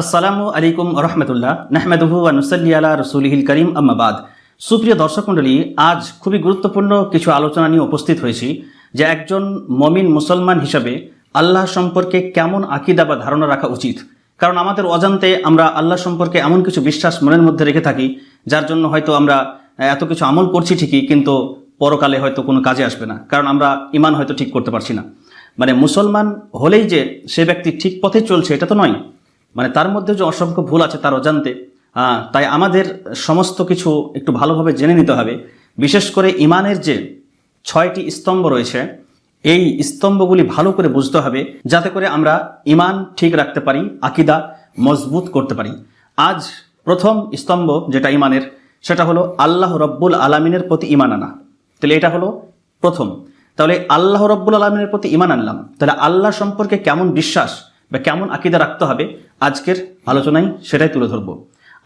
আসসালামু আলাইকুম রহমতুল্লাহ, নাহমেদুহু আনুসাল্লি আলা রসুলহিল করিম আম্মাবাদ সুপ্রিয় দর্শক মণ্ডলী, আজ খুবই গুরুত্বপূর্ণ কিছু আলোচনা নিয়ে উপস্থিত হয়েছি, যে একজন মমিন মুসলমান হিসাবে আল্লাহ সম্পর্কে কেমন আকিদা বা ধারণা রাখা উচিত। কারণ আমাদের অজান্তে আমরা আল্লাহ সম্পর্কে এমন কিছু বিশ্বাস মনের মধ্যে রেখে থাকি, যার জন্য হয়তো আমরা এত কিছু আমল করছি ঠিকই, কিন্তু পরকালে হয়তো কোনো কাজে আসবে না, কারণ আমরা ইমান হয়তো ঠিক করতে পারছি না। মানে মুসলমান হলেই যে সে ব্যক্তি ঠিক পথে চলছে, এটা তো নয়। মানে তার মধ্যে যে অসংখ্য ভুল আছে তার অজান্তে তাই আমাদের সমস্ত কিছু একটু ভালোভাবে জেনে নিতে হবে। বিশেষ করে ইমানের যে ছয়টি স্তম্ভ রয়েছে, এই স্তম্ভগুলি ভালো করে বুঝতে হবে, যাতে করে আমরা ইমান ঠিক রাখতে পারি, আকিদা মজবুত করতে পারি। আজ প্রথম স্তম্ভ যেটা ইমানের, সেটা হলো আল্লাহ রব্বুল আলমিনের প্রতি ইমান আনা। তাহলে এটা হলো প্রথম। তাহলে আল্লাহ রব্বুল আলমিনের প্রতি ইমান আনলাম। তাহলে আল্লাহ সম্পর্কে কেমন বিশ্বাস বা কেমন আকিদা রাখতে হবে আজকের আলোচনায় সেটাই তুলে ধরব।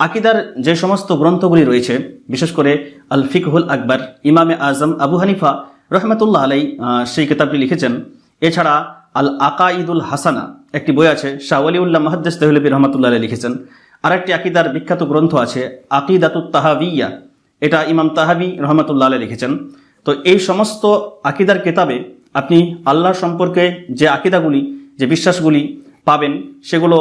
আকিদার যে সমস্ত গ্রন্থগুলি রয়েছে, বিশেষ করে আল ফিকহুল আকবর, ইমামে আজম আবু হানিফা রহমতুল্লাহ আলাই সেই কিতাবটি লিখেছেন। এছাড়া আল আকাইদুল হাসানা একটি বই আছে, শাহ আলিউল্লাহ মাহাদ্দেস তহলবী রহমতুল্লাহ আলাই লিখেছেন। আর একটি আকিদার বিখ্যাত গ্রন্থ আছে, আকিদাতুত তাহাবিয়া। এটা ইমাম তাহাবি রহমতুল্লাহ আলাই লিখেছেন। তো এই সমস্ত আকিদার কেতাবে আপনি আল্লাহ সম্পর্কে যে আকিদাগুলি, যে বিশ্বাসগুলি পাবেন, সেগুলো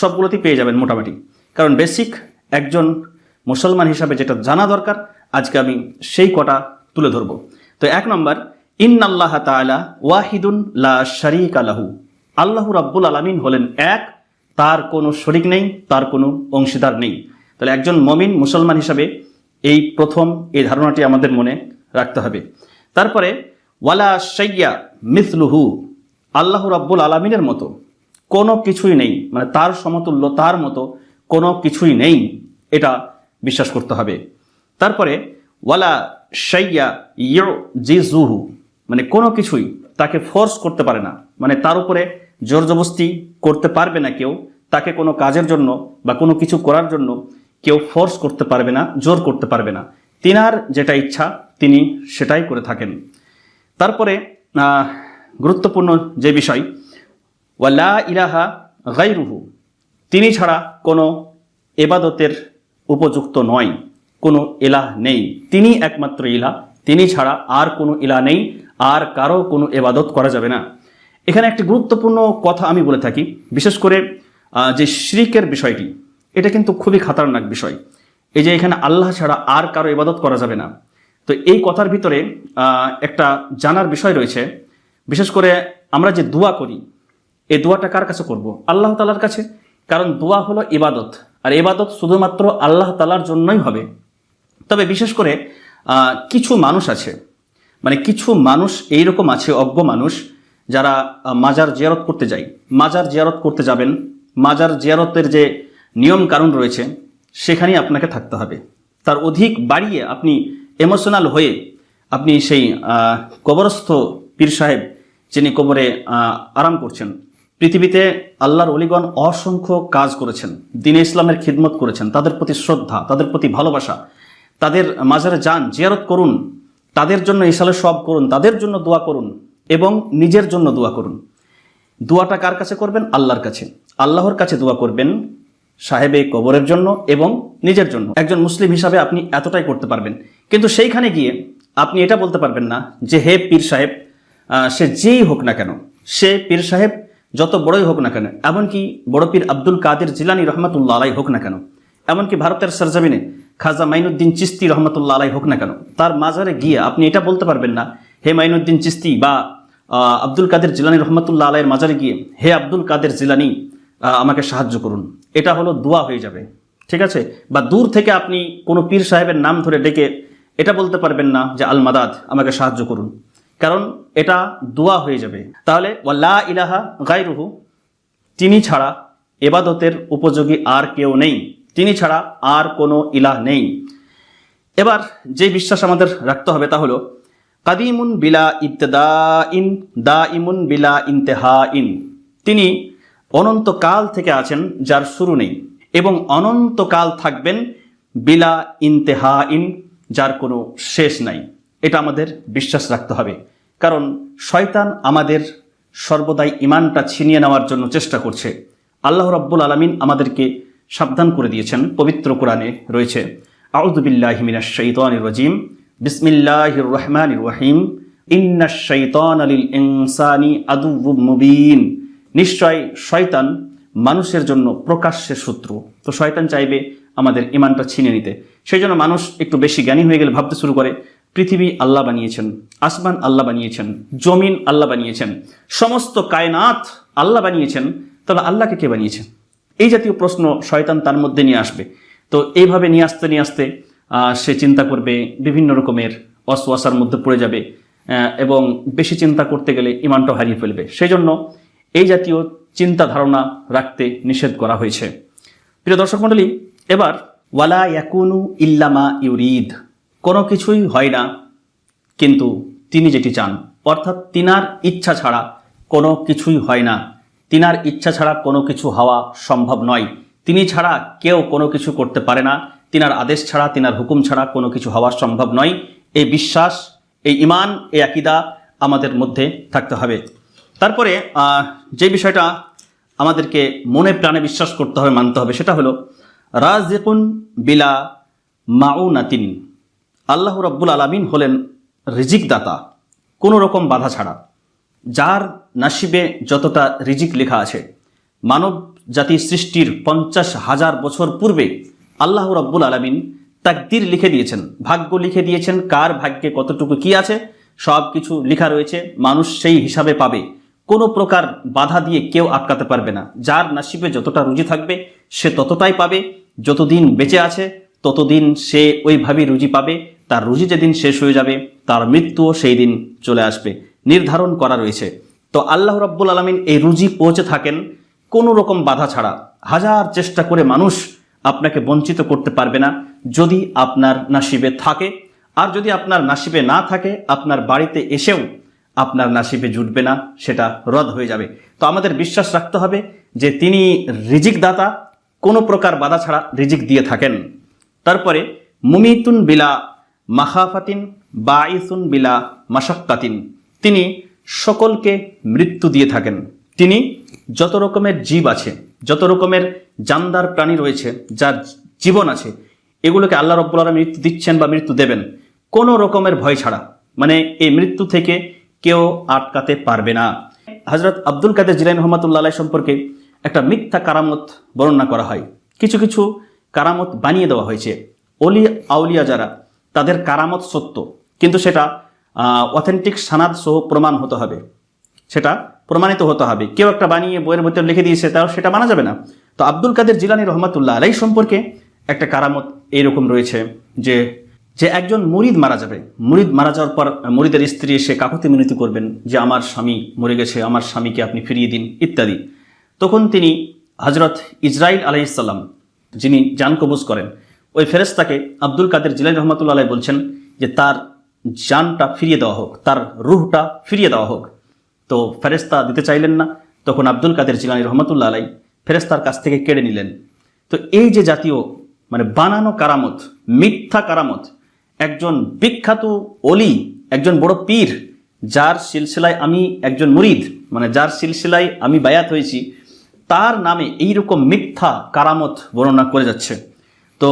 সবগুলোতেই পেয়ে যাবেন মোটামুটি। কারণ বেসিক একজন মুসলমান হিসাবে যেটা জানা দরকার, আজকে আমি সেই কটা তুলে ধরব। তো এক নম্বর ইন আল্লাহ তালা ওয়াহিদুন লা শরিক আলাহু আল্লাহ রাব্বুল আলামিন হলেন এক, তার কোনো শরিক নেই, তার কোনো অংশীদার নেই। তাহলে একজন মমিন মুসলমান হিসাবে এই প্রথম এই ধারণাটি আমাদের মনে রাখতে হবে। তারপরে, ওয়ালা সাইয়া মিসলুহু, আল্লাহ রাব্বুল আলামিনের মতো। কোনো কিছুই নেই। মানে তার সমতুল্য, তার মতো কোনো কিছুই নেই। এটা বিশ্বাস করতে হবে। তারপরে, ওয়ালা সাইয়া ইয় জি জুহু মানে কোনো কিছুই তাকে ফোর্স করতে পারে না। মানে তার উপরে জোর জবস্তি করতে পারবে না কেউ। তাকে কোনো কাজের জন্য বা কোনো কিছু করার জন্য কেউ ফোর্স করতে পারবে না, জোর করতে পারবে না। তিনার যেটা ইচ্ছা, তিনি সেটাই করে থাকেন। তারপরে গুরুত্বপূর্ণ যে বিষয় ওয়ালা ইলাহা গাইরুহু তিনি ছাড়া কোনো এবাদতের উপযুক্ত নয়, কোনো এলাহ নেই। তিনি একমাত্র ইলাহ। তিনি ছাড়া আর কোনো ইলাহ নেই, আর কারও কোনো এবাদত করা যাবে না। এখানে একটি গুরুত্বপূর্ণ কথা আমি বলে থাকি, বিশেষ করে যে শ্রিকের বিষয়টি, এটা কিন্তু খুবই খাতারনাক বিষয়। এই যে এখানে আল্লাহ ছাড়া আর কারও ইবাদত করা যাবে না। তো এই কথার ভিতরে একটা জানার বিষয় রয়েছে। বিশেষ করে আমরা যে দোয়া করি এই দোয়াটা কার কাছে করব? আল্লাহ তালার কাছে? কারণ দোয়া হলো ইবাদত। আর ইবাদত শুধুমাত্র আল্লাহ তালার জন্যই হবে। তবে বিশেষ করে কিছু মানুষ আছে মানে কিছু মানুষ এইরকম আছে, অজ্ঞ মানুষ, যারা মাজার জিয়ারত করতে যায়। মাজার জিয়ারত করতে যাবেন। মাজার জিয়ারতের যে নিয়ম কানুন রয়েছে, সেখানেই আপনাকে থাকতে হবে। তার অধিক বাড়িয়ে আপনি এমোশনাল হয়ে আপনি সেই কবরস্থ পীর সাহেব, যিনি কবরে আরাম করছেন পৃথিবীতে আল্লাহর অলিগণ অসংখ্য কাজ করেছেন, দিনে ইসলামের খিদমত করেছেন, তাদের প্রতি শ্রদ্ধা, তাদের প্রতি ভালোবাসা, তাদের মাজারে যান, জিয়ারত করুন, তাদের জন্য ইসালে সব করুন, তাদের জন্য দোয়া করুন এবং নিজের জন্য দোয়া করুন। দোয়াটা কার কাছে করবেন? আল্লাহর কাছে। আল্লাহর কাছে দোয়া করবেন সাহেবে কবরের জন্য এবং নিজের জন্য। একজন মুসলিম হিসাবে আপনি এতটাই করতে পারবেন। কিন্তু সেইখানে গিয়ে আপনি এটা বলতে পারবেন না যে, হে পীর সাহেব সে যেই হোক না কেন, সে পীর সাহেব যত বড়ই হোক না কেন, এমনকি বড় পীর আব্দুল কাদের জিলানি রহমতুল্লাহ আলাই হোক না কেন, এমনকি ভারতের সরজমিনে খাজা মাইনুদ্দিন চিস্তি রহমতুল্লাহ আলাই হোক না কেন, তার মাজারে গিয়ে আপনি এটা বলতে পারবেন না, হে মাইনুদ্দিন চিস্তি বা আব্দুল কাদের জিলানি রহমতুল্লাহ আলাইয়ের মাজারে গিয়ে, হে আব্দুল কাদের জিলানি আমাকে সাহায্য করুন। এটা হলো দোয়া হয়ে যাবে, ঠিক আছে? বা দূর থেকে আপনি কোনো পীর সাহেবের নাম ধরে ডেকে এটা বলতে পারবেন না যে আল মাদাদ আমাকে সাহায্য করুন। কারণ এটা দোয়া হয়ে যাবে। তাহলে, ওয়াল্লা ইলাহা গাইরুহু তিনি ছাড়া এবাদতের উপযোগী আর কেউ নেই। তিনি ছাড়া আর কোনো ইলাহ নেই। এবার যে বিশ্বাস আমাদের রাখতে হবে তা হলো, কাদিমুন বিলা ইবতদা ইন দা ইমুন বিলা ইন্তেহা ইন তিনি অনন্তকাল থেকে আছেন, যার শুরু নেই, এবং অনন্তকাল থাকবেন বিলা ইন্তেহা ইন যার কোনো শেষ নাই। এটা আমাদের বিশ্বাস রাখতে হবে। কারণ শয়তান আমাদের সর্বদাই ইমানটা ছিনিয়ে নেওয়ার জন্য চেষ্টা করছে। আল্লাহ রব্বুল আলমিন আমাদেরকে সাবধান করে দিয়েছেন, পবিত্র কোরআনে রয়েছে। আউদুবিল্লাহ শাইতানির রাজিম। বিসমিল্লাহির রহমানির রহিম। ইন্নাশ শাইতান আলিল ইনসানি মুবিন। নিশ্চয় শয়তান মানুষের জন্য প্রকাশ্যে শত্রু। তো শয়তান চাইবে আমাদের ইমানটা ছিনে নিতে। সেই জন্য মানুষ একটু বেশি জ্ঞানী হয়ে গেলে ভাবতে শুরু করে পৃথিবী আল্লাহ বানিয়েছেন, আসমান আল্লাহ বানিয়েছেন, জমিন আল্লাহ বানিয়েছেন, সমস্ত কায়নাত আল্লাহ বানিয়েছেন, তাহলে আল্লাহকে কে বানিয়েছেন এই জাতীয় প্রশ্ন শয়তান তার মধ্যে নিয়ে আসবে। তো এইভাবে নিয়ে আসতে নিয়ে আসতে সে চিন্তা করবে, বিভিন্ন রকমের অসওয়াসার মধ্যে পড়ে যাবে এবং বেশি চিন্তা করতে গেলে ইমানটা হারিয়ে ফেলবে। সেই জন্য এই জাতীয় চিন্তা ধারণা রাখতে নিষেধ করা হয়েছে। প্রিয় দর্শক মণ্ডলী, এবার, ওয়ালা ইয়াকুনু ইল্লামা ইউরিদ। কোনো কিছুই হয় না। কিন্তু তিনি যেটি চান, অর্থাৎ তিনার ইচ্ছা ছাড়া কোনো কিছুই হয় না। তিনার ইচ্ছা ছাড়া কোনো কিছু হওয়া সম্ভব নয়। তিনি ছাড়া কেউ কোনো কিছু করতে পারে না। তিনার আদেশ ছাড়া, তিনার হুকুম ছাড়া কোনো কিছু হওয়া সম্ভব নয়। এই বিশ্বাস, এই ইমান এই আকিদা আমাদের মধ্যে থাকতে হবে। তারপরে যে বিষয়টা আমাদেরকে মনে প্রাণে বিশ্বাস করতে হবে, মানতে হবে, সেটা হলো রাজেকুন বিলা মাউনাতিন। আল্লাহ রব্বুল আলমিন হলেন রিজিক দাতা কোনো রকম বাধা ছাড়া। যার নাসিবে যতটা রিজিক লেখা আছে, মানব জাতি সৃষ্টির পঞ্চাশ হাজার বছর পূর্বে আল্লাহ রব্বুল আলমিন তাকদির লিখে দিয়েছেন, ভাগ্য লিখে দিয়েছেন, কার ভাগ্যে কতটুকু কি আছে, সব কিছু লেখা রয়েছে, মানুষ সেই হিসাবে পাবে। কোনো প্রকার বাধা দিয়ে কেউ আটকাতে পারবে না। যার নাসিবে যতটা রুজি থাকবে, সে ততটাই পাবে, যতদিন বেঁচে আছে, ততদিন সে ওইভাবেই রুজি পাবে তার রুজি যেদিন শেষ হয়ে যাবে, তার মৃত্যুও সেই দিন চলে আসবে, নির্ধারণ করা রয়েছে। তো আল্লাহ রাব্বুল আলমিন এই রুজি পৌঁছে থাকেন, কোনো রকম বাধা ছাড়া। হাজার চেষ্টা করে মানুষ আপনাকে বঞ্চিত করতে পারবে না, যদি আপনার নাসিবে থাকে। আর যদি আপনার নাসিবে না থাকে, আপনার বাড়িতে এসেও আপনার নাসিবে জুটবে না, সেটা রদ হয়ে যাবে। তো আমাদের বিশ্বাস রাখতে হবে যে তিনি রিজিক দাতা কোনো প্রকার বাধা ছাড়া রিজিক দিয়ে থাকেন। তারপরে মুমিতুন বিলা মাখাফাতিন বাঈসুন বিলা মাসাক্কাতিন তিনি সকলকে মৃত্যু দিয়ে থাকেন। তিনি যত রকমের জীব আছে, যত রকমের জানদার প্রাণী রয়েছে, যার জীবন আছে, এগুলোকে আল্লাহ রব্বুল আলম মৃত্যু দিচ্ছেন বা মৃত্যু দেবেন। কোনো রকমের ভয় ছাড়া। মানে এই মৃত্যু থেকে কেউ আটকাতে পারবে না। হজরত আব্দুল কাদের জিলাইন রহমতুল্লাহ সম্পর্কে একটা মিথ্যা কারামত বর্ণনা করা হয়। কিছু কিছু কারামত বানিয়ে দেওয়া হয়েছে। অলি আউলিয়া যারা তাদের কারামত সত্য। কিন্তু সেটা অথেন্টিক সানাদ সহ প্রমাণ হতে হবে। সেটা প্রমাণিত হতে হবে। কেউ একটা বানিয়ে বইয়ের মধ্যে লিখে দিয়েছে, তাও সেটা মানা যাবে না। তো আব্দুল কাদের জিলানি রহমতুল্লাহ আলাই সম্পর্কে একটা কারামত এইরকম রয়েছে যে যে একজন মুরিদ মারা যাবে। মুরিদ মারা যাওয়ার পর মুরিদের স্ত্রী এসে কাকুতি মিনতি করবেন যে, আমার স্বামী মরে গেছে, আমার স্বামীকে আপনি ফিরিয়ে দিন, ইত্যাদি। তখন তিনি হজরত ইসরাইল আলাইসাল্লাম যিনি জান কবুজ করেন ওই ফেরেস্তাকে আব্দুল কাদের জিলাই রহমতুল্লাহ বলছেন যে, তার জানটা ফিরিয়ে দেওয়া হোক, তার রুহটা ফিরিয়ে দেওয়া হোক। তো ফেরেস্তা দিতে চাইলেন না, তখন আব্দুল কাদের জিলানি রহমতুল্লাহ আলাই ফেরেস্তার কাছ থেকে কেড়ে নিলেন। তো এই যে জাতীয় মানে বানানো কারামত, মিথ্যা কারামত, একজন বিখ্যাত অলি একজন বড় পীর, যার সিলসিলায় আমি একজন মুরিদ মানে যার সিলসিলায় আমি বায়াত হয়েছি, তার নামে এইরকম মিথ্যা কারামত বর্ণনা করে যাচ্ছে। তো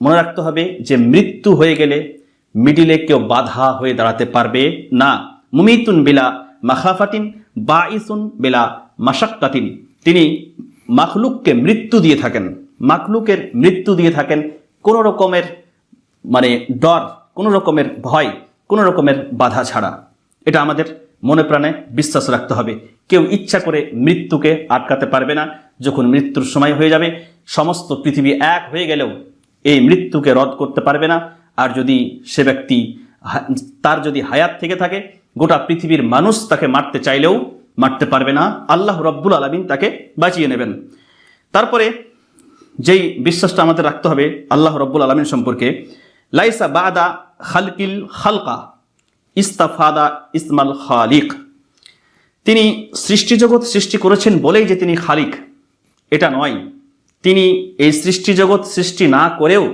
মনে রাখতে হবে যে মৃত্যু হয়ে গেলে মিডিলে কেউ বাধা হয়ে দাঁড়াতে পারবে না। মুমিতুন বিলা মাখাফাতিন, বাঈসুন বিলা মাসাক্কাতিন তিনি মাখলুককে মৃত্যু দিয়ে থাকেন। মাখলুকের মৃত্যু দিয়ে থাকেন কোনো রকমের মানে ডর, কোনো রকমের ভয়, কোনো রকমের বাধা ছাড়া। এটা আমাদের মনে প্রাণে বিশ্বাস রাখতে হবে। কেউ ইচ্ছা করে মৃত্যুকে আটকাতে পারবে না। যখন মৃত্যুর সময় হয়ে যাবে, সমস্ত পৃথিবী এক হয়ে গেলেও এই মৃত্যুকে রদ করতে পারবে না। আর যদি সে ব্যক্তি তার যদি হায়াত থেকে থাকে, গোটা পৃথিবীর মানুষ তাকে মারতে চাইলেও মারতে পারবে না। আল্লাহ রব্বুল আলমিন তাকে বাঁচিয়ে নেবেন। তারপরে যেই বিশ্বাসটা আমাদের রাখতে হবে আল্লাহ রব্বুল আলমিন সম্পর্কে, লাইসা বাদা খালকিল খালকা, ইস্তাফাদা ইসমাল খালিক। তিনি সৃষ্টিজগৎ সৃষ্টি করেছেন বলেই যে তিনি খালিক। এটা নয়। তিনি এই সৃষ্টিজগৎ সৃষ্টি না করেও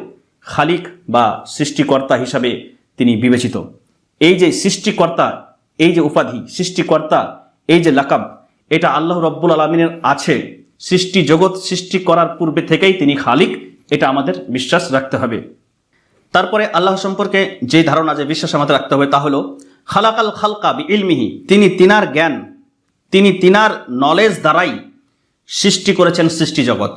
খালিক বা সৃষ্টিকর্তা হিসাবে তিনি বিবেচিত। এই যে সৃষ্টিকর্তা, এই যে উপাধি, সৃষ্টিকর্তা, এই যে লাকাব, এটা আল্লাহ রব্বুল আলমিনের আছে। সৃষ্টি জগৎ সৃষ্টি করার পূর্বে থেকেই তিনি খালিক, এটা আমাদের বিশ্বাস রাখতে হবে। তারপরে আল্লাহ সম্পর্কে যে ধারণা, যে বিশ্বাস আমাদের রাখতে হবে তা হলো, খালাকাল খালকা বি ইলমিহি তিনি তিনার জ্ঞান, তিনি তিনার নলেজ দ্বারাই সৃষ্টি করেছেন সৃষ্টি জগৎ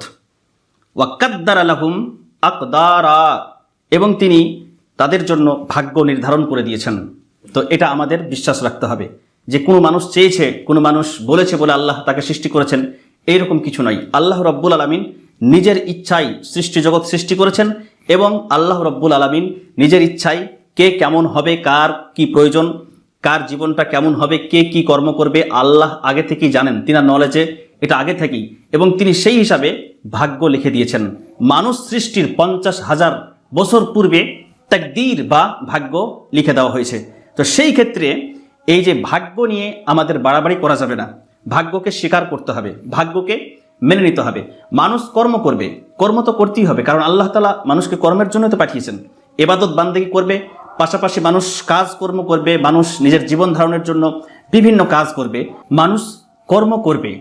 ওয়াক্কাদ্দার আলাহুম আকদারা। এবং তিনি তাদের জন্য ভাগ্য নির্ধারণ করে দিয়েছেন। তো এটা আমাদের বিশ্বাস রাখতে হবে যে কোনো মানুষ চেয়েছে, কোনো মানুষ বলেছে বলে আল্লাহ তাকে সৃষ্টি করেছেন, এইরকম কিছু নয়। আল্লাহ রব্বুল আলমিন নিজের ইচ্ছাই সৃষ্টি জগৎ সৃষ্টি করেছেন এবং আল্লাহ রব্বুল আলমিন নিজের ইচ্ছাই কে কেমন হবে, কার কি প্রয়োজন, কার জীবনটা কেমন হবে, কে কি কর্ম করবে, আল্লাহ আগে থেকেই জানেন। তিনার নলেজে এটা আগে থেকেই। এবং তিনি সেই হিসাবে ভাগ্য লিখে দিয়েছেন। মানুষ সৃষ্টির পঞ্চাশ হাজার বছর পূর্বে তাকদীর বা ভাগ্য লিখে দেওয়া হয়েছে। তো সেই ক্ষেত্রে এই যে ভাগ্য নিয়ে আমাদের বাড়াবাড়ি করা যাবে না। ভাগ্যকে স্বীকার করতে হবে, ভাগ্যকে মেনে নিতে হবে। মানুষ কর্ম করবে, কর্ম তো করতেই হবে, কারণ আল্লাহ তালা মানুষকে কর্মের জন্য তো পাঠিয়েছেন। এবাদত বান্দেগি করবে, পাশাপাশি মানুষ কাজ কর্ম করবে, মানুষ নিজের জীবন ধারণের জন্য বিভিন্ন কাজ করবে। মানুষ কর্ম করবে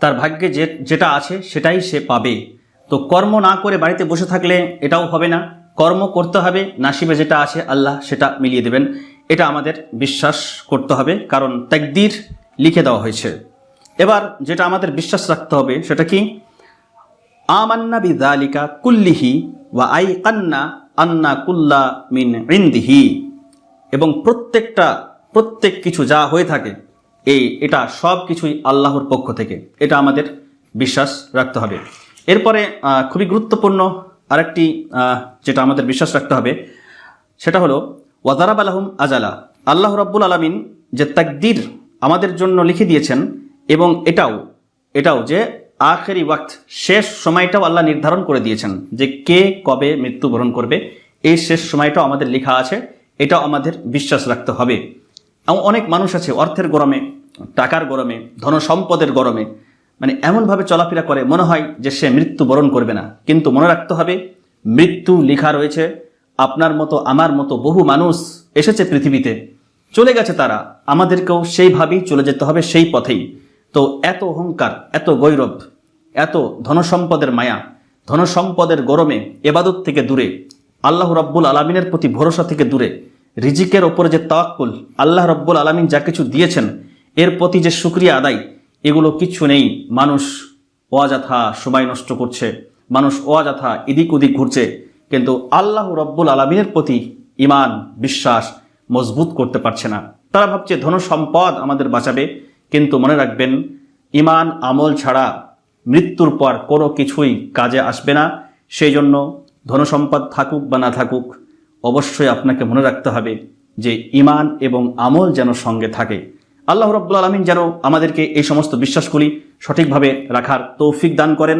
তার ভাগ্যে যে, যেটা আছে সেটাই সে পাবে। তো কর্ম না করে বাড়িতে বসে থাকলে এটাও হবে না। কর্ম করতে হবে, নাসিবে যেটা আছে আল্লাহ সেটা মিলিয়ে দেবেন। এটা আমাদের বিশ্বাস করতে হবে, কারণ তাকদির লিখে দেওয়া হয়েছে। এবার যেটা আমাদের বিশ্বাস রাখতে হবে সেটা কি? আমান্না বিদালিকা কুল্লিহি ওয়া আই কান্না আন্না কুল্লা মিন ইন্দিহি। এবং প্রত্যেকটা, প্রত্যেক কিছু যা হয়ে থাকে এই, এটা সব কিছুই আল্লাহর পক্ষ থেকে। এটা আমাদের বিশ্বাস রাখতে হবে। এরপরে খুবই গুরুত্বপূর্ণ আরেকটি যেটা আমাদের বিশ্বাস রাখতে হবে, সেটা হলো ওয়াদারাব আলহম আজালা আল্লাহ রব্বুল আলমিন যে তাকদির আমাদের জন্য লিখে দিয়েছেন এবং এটাও এটাও যে আখেরি ওয়াক্ত, শেষ সময়টাও আল্লাহ নির্ধারণ করে দিয়েছেন যে কে কবে মৃত্যুবরণ করবে। এই শেষ সময়টাও আমাদের লেখা আছে, এটাও আমাদের বিশ্বাস রাখতে হবে। অনেক মানুষ আছে, অর্থের গরমে টাকার গরমে, ধনসম্পদের গরমে মানে এমনভাবে চলাফেরা করে, মনে হয় যে সে মৃত্যুবরণ করবে না। কিন্তু মনে রাখতে হবে, মৃত্যু লেখা রয়েছে, আপনার মতো, আমার মতো বহু মানুষ এসেছে পৃথিবীতে। চলে গেছে তারা। আমাদেরকেও সেইভাবেই চলে যেতে হবে, সেই পথেই। তো এত অহংকার, এত গৈরব, এত ধনসম্পদের মায়া, ধনসম্পদের গরমে, এবাদত থেকে দূরে, আল্লাহ রব্বুল আলমিনের প্রতি ভরসা থেকে দূরে, রিজিকের ওপরে যে তাওয়াক্কুল, আল্লাহ রব্বুল আলমিন যা কিছু দিয়েছেন এর প্রতি যে সুক্রিয়া আদায়, এগুলো কিচ্ছু নেই। মানুষ অযথা সময় নষ্ট করছে, মানুষ অযথা এদিক ওদিক ঘুরছে, কিন্তু আল্লাহ রব্বুল আলমিনের প্রতি ইমান বিশ্বাস মজবুত করতে পারছে না। তারা ভাবছে, ধনসম্পদ আমাদের বাঁচাবে, কিন্তু মনে রাখবেন ইমান আমল ছাড়া মৃত্যুর পর কোনো কিছুই কাজে আসবে না। সেই জন্য ধনসম্পদ থাকুক বা না থাকুক, অবশ্যই আপনাকে মনে রাখতে হবে যে ইমান এবং আমল যেন সঙ্গে থাকে। আল্লাহ রব্বুল আলমিন যেন আমাদেরকে এই সমস্ত বিশ্বাসগুলি সঠিকভাবে রাখার তৌফিক দান করেন।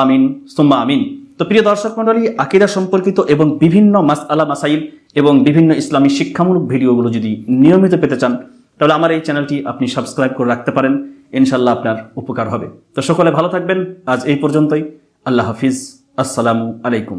আমিন, সুম্মা আমিন। তো প্রিয় দর্শক মণ্ডলী, আকিদা সম্পর্কিত এবং বিভিন্ন মাস আলা মাসাইল এবং বিভিন্ন ইসলামী শিক্ষামূলক ভিডিওগুলো যদি নিয়মিত পেতে চান, তাহলে আমার এই চ্যানেলটি আপনি সাবস্ক্রাইব করে রাখতে পারেন। ইনশাল্লাহ আপনার উপকার হবে। তো সকলে ভালো থাকবেন। আজ এই পর্যন্তই। আল্লাহ হাফিজ। আসসালামু আলাইকুম।